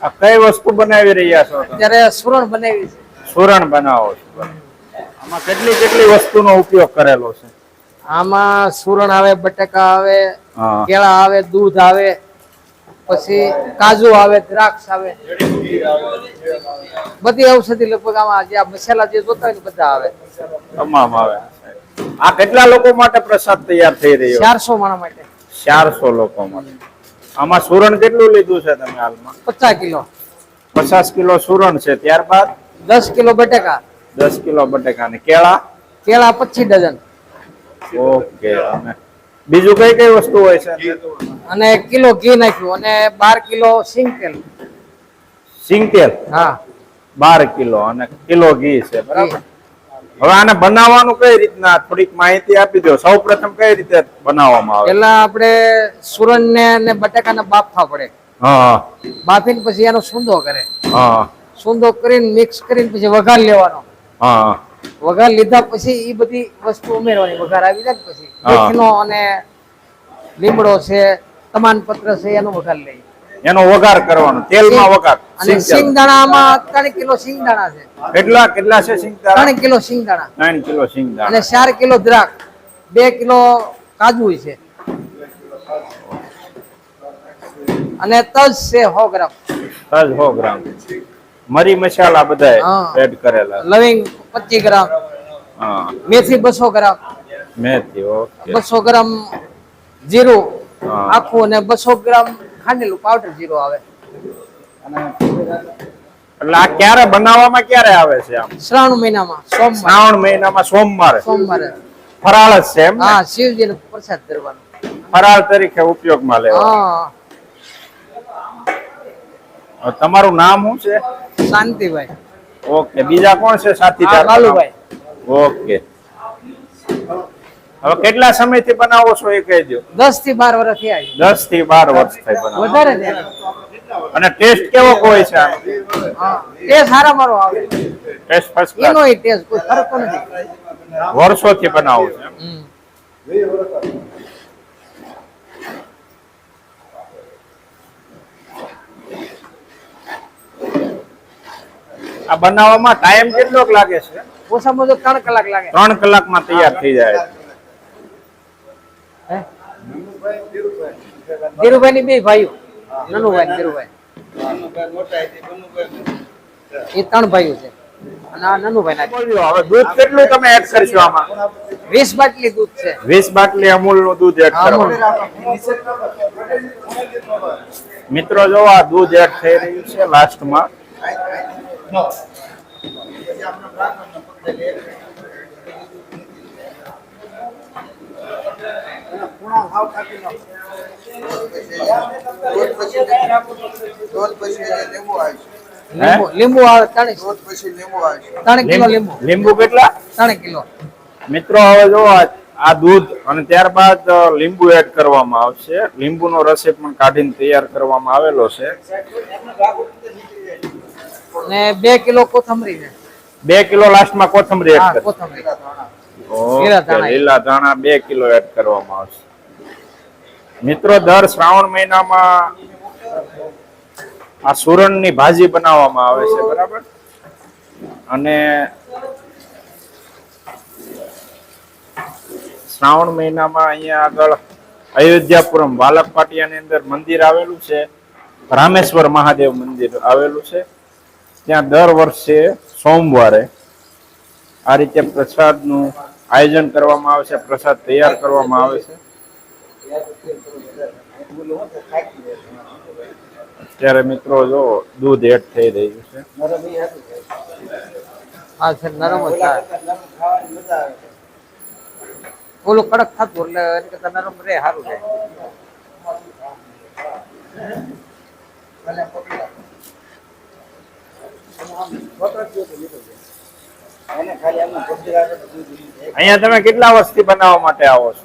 આ કઈ વસ્તુ બનાવી રહ્યા છો અત્યારે સુરણ બનાવી છે. સુરણ બનાવો છો. આમાં કેટલી કેટલી વસ્તુનો ઉપયોગ કરેલો છે? આમાં સુરણ આવે બટાકા આવે કેળા આવે દૂધ આવે પછી કાજુ આવે દ્રાક્ષ આવે. બધી ઔષધિ લગભગ આમાં જે મસાલા જે જોતા હોય બધા આવે. તમામ આવે. આ કેટલા લોકો માટે પ્રસાદ તૈયાર થઈ રહ્યો? ચારસો માણા માટે. ચારસો લોકો માટે. આમાં સુરણ કેટલું લીધું છે તમે હાલમાં? પચાસ કિલો. પચાસ કિલો સુરણ છે. ત્યારબાદ? દસ કિલો બટેકા. દસ કિલો બટેકા ને કેળા? કેળા પચીસ ડઝન. ઓકે. અને બીજું કઈ કઈ વસ્તુ હોય છે? અને કિલો ઘી નાખ્યું અને બાર કિલો સિંગ તેલ સિંગ તેલ હા. બાર કિલો અને કિલો ઘી છે બરાબર. હવે આને બનાવવાનું કઈ રીતના? થોડીક માહિતી આપી દો. સૌ પ્રથમ કઈ રીતે બનાવવામાં આવે? પેલા આપણે સુરન ને અને બટાકાને બાફવા પડે. હા. બાફીને પછી એનો સુંદો કરે. હા. સૂંદો કરીને મિક્સ કરીને પછી વઘાર લેવાનો. હા. વઘાર લીધા પછી એ બધી વસ્તુ ઉમેરવાની. વઘાર આવી જાય પછી. મેથીનો અને લીમડો છે તમાનપત્ર છે એનો વઘાર લઈ એનો વઘાર કરવાનો. તેલમાં વઘાર. અને સિંગદાણામાં ત્રણ કિલો સિંગદાણા છે. કેટલા કેટલા છે સિંગદાણા? ત્રણ કિલો સિંગદાણા. ત્રણ કિલો સિંગદાણા. અને ચાર કિલો દ્રાક્ષ. બે કિલો કાજુ છે. અને તજ છે સો ગ્રામ. તજ સો ગ્રામ. મરી મસાલા બધા એડ કરેલા. લવિંગ પચીસ ગ્રામ. મેથી બસો ગ્રામ. મેથી બસો ગ્રામ જીરું આખું અને બસો ગ્રામ ખાંડેલું પાવડર જીરું આવે. એટલે આ ક્યારે બનાવવામાં ક્યારે આવે છે આમ? શ્રાવણ મહિનામાં સોમવાર. શ્રાવણ મહિનામાં સોમવારે? સોમવારે. ફરાળ જ છે એમ ને? હા શિવજીને પ્રસાદ ધરવાનો ફરાળ તરીકે ઉપયોગમાં લેવા. હા. તમારું નામ શું છે? શાંતિભાઈ. ઓકે બીજા કોણ છે સાથીદાર ઓકે. હવે કેટલા સમયથી બનાવો છો એ કહી દો દસથી બાર વર્ષ થયા છે. દસથી બાર વર્ષ થઈ બનાવો. વધારે અને ટેસ્ટ કેવો હોય છે? હા ટેસ્ટ સારા મારો આવે. ટેસ્ટ ફર્સ્ટ એનો ક્લાસ ટેસ્ટ કોઈ ફરક નથી. વર્ષોથી બનાવો છો આ બનાવવામાં ટાઈમ કેટલો લાગે છે? ઓછામાં ઓછો ત્રણ કલાક લાગે. ત્રણ કલાકમાં તૈયાર થઈ જાય. ધીરુભાઈ ની બે ભાઈઓ. નનુભાઈ ધીરુભાઈ. એ ત્રણ ભાઈઓ છે. દૂધ કેટલું તમે એડ કરશો આમાં? વીસ બાટલી દૂધ છે. વીસ બાટલી અમૂલનું દૂધ એડ. મિત્રો જો આ દૂધ એડ થઈ રહ્યું છે લાસ્ટમાં લીંબુ આવે ત્રણ કિલો. કેટલા? ત્રણ કિલો. મિત્રો હવે જો આ આ દૂધ અને ત્યારબાદ લીંબુ એડ કરવામાં આવશે. લીંબુનો રસ પણ કાઢીને તૈયાર કરવામાં આવેલો છે. અને બે કિલો કોથમરી છે બે કિલો લાસ્ટમાં કોથમરી એડ કોથમરી. લીલા ધાણા બે કિલો એડ કરવામાં આવશે. મિત્રો દર શ્રાવણ મહિનામાં આ સુરણની ભાજી બનાવવામાં આવે છે બરાબર? અને શ્રાવણ મહિનામાં અહીંયા આગળ અયોધ્યાપુરમ વાલક પાટિયાની અંદર મંદિર આવેલું છે. રામેશ્વર મહાદેવ મંદિર આવેલું છે. ત્યાં દર વર્ષે સોમવારે આ રીતે પ્રસાદનું આયોજન કરવામાં આવે છે, પ્રસાદ તૈયાર કરવામાં આવે છે. અત્યારે મિત્રો જો દૂધ એડ થઈ રહ્યું છે. હા કડક થતું એટલે અહીંયા તમે કેટલા વર્ષથી બનાવવા માટે આવો છો?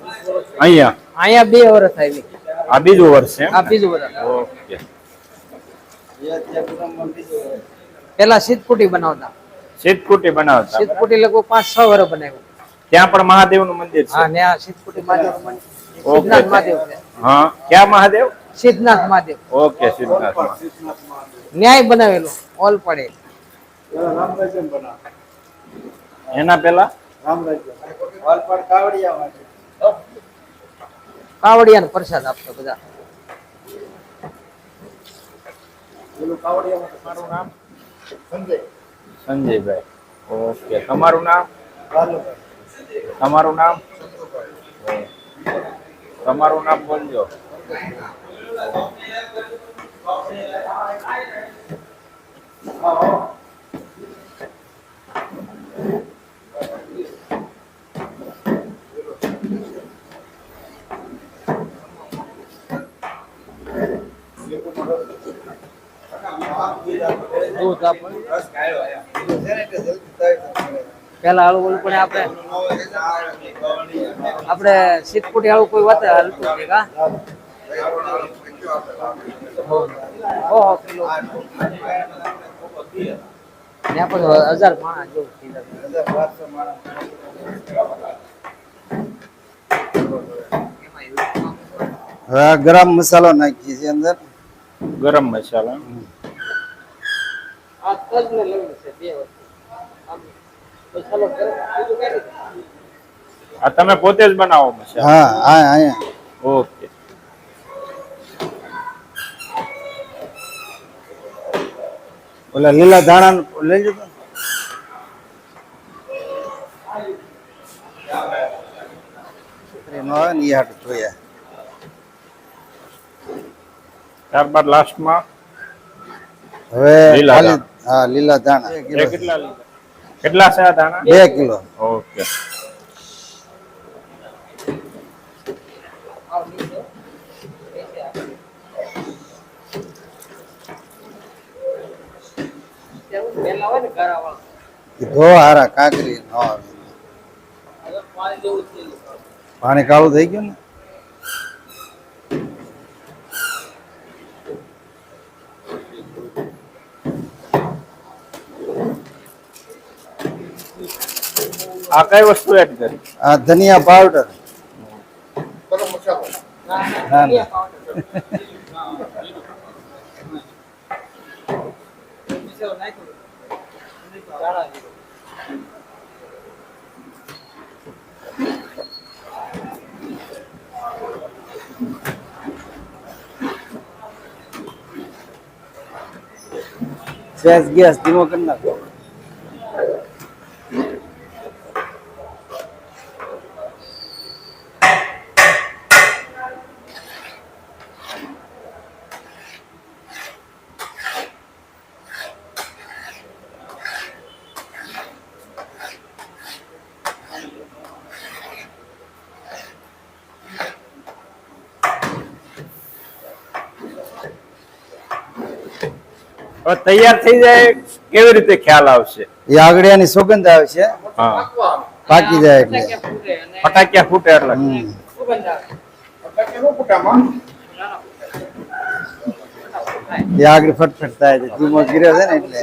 અહીંયા? અહીંયા બે વર્ષ આવી. આ બીજું વર્ષ છે આ ને? બીજું વર્ષ. ઓકે. પેલા શીતકુટી બનાવતા. શીતકુટી બનાવતા? બરાબર? લગભગ પાંચ છ વર્ષ બનાવ્યું. ત્યાં પણ મહાદેવનું મંદિર છે? હા ત્યાં આ મહાદેવ ઓકે. મહાદેવ છે. હા ક્યાં મહાદેવ? સિદ્ધનાથ મહાદેવ. ઓકે સિદ્ધનાથમાં ન્યાય બનાવેલો ઓલ પડે એના પેલા? કાવડિયાનો પ્રસાદ આપતો બધા. તમારું નામ સંજયભાઈ. ઓકે તમારું નામ? તમારું નામ? તમારું નામ બોલજો. દૂધ આપો. પેલા હાલું ઓલું પણ આપણે. આપણે સિદ્ધપુટી હાલું કોઈ વાત હાલતું કા ઓહો કિલો. ત્યાં પણ હજાર માણસ જેવું થઈ. ગરમ મસાલો નાખીએ છીએ અંદર. ગરમ મસાલા. તજને છે બે વસ્તુ? આ તમે પોતે જ બનાવો મસાલા હા હા અહીંયા. ઓકે. ઓલા લીલા ધાણા લઈ જતો આવે ને એ હાટું જોયા ત્યારબાદ લાસ્ટમાં હવે લીલા હા લીલા ધાણા. કેટલા લીધા? કેટલા છે આ દાણા બે કિલો. ઓકે. હારા કાકરી પાણી કાળું થઈ ગયું ને? આ કઈ વસ્તુ એડ કરી આ ધનિયા પાવડર ના, ના. ના, મસાલો નાખ્યો. ગાળા જેવો. ગેસ ગેસ ધીમો કરી નાખો તૈયાર થઈ જાય કેવી રીતે ખ્યાલ આવશે? એ આગળિયાની સુગંધ આવશે. હા. પાકી જાય એટલે. ફટાકિયા ફૂટે એટલે. એ આગળ ફટફટ થાય છે. ધીમો ગીર્યો છે ને એટલે.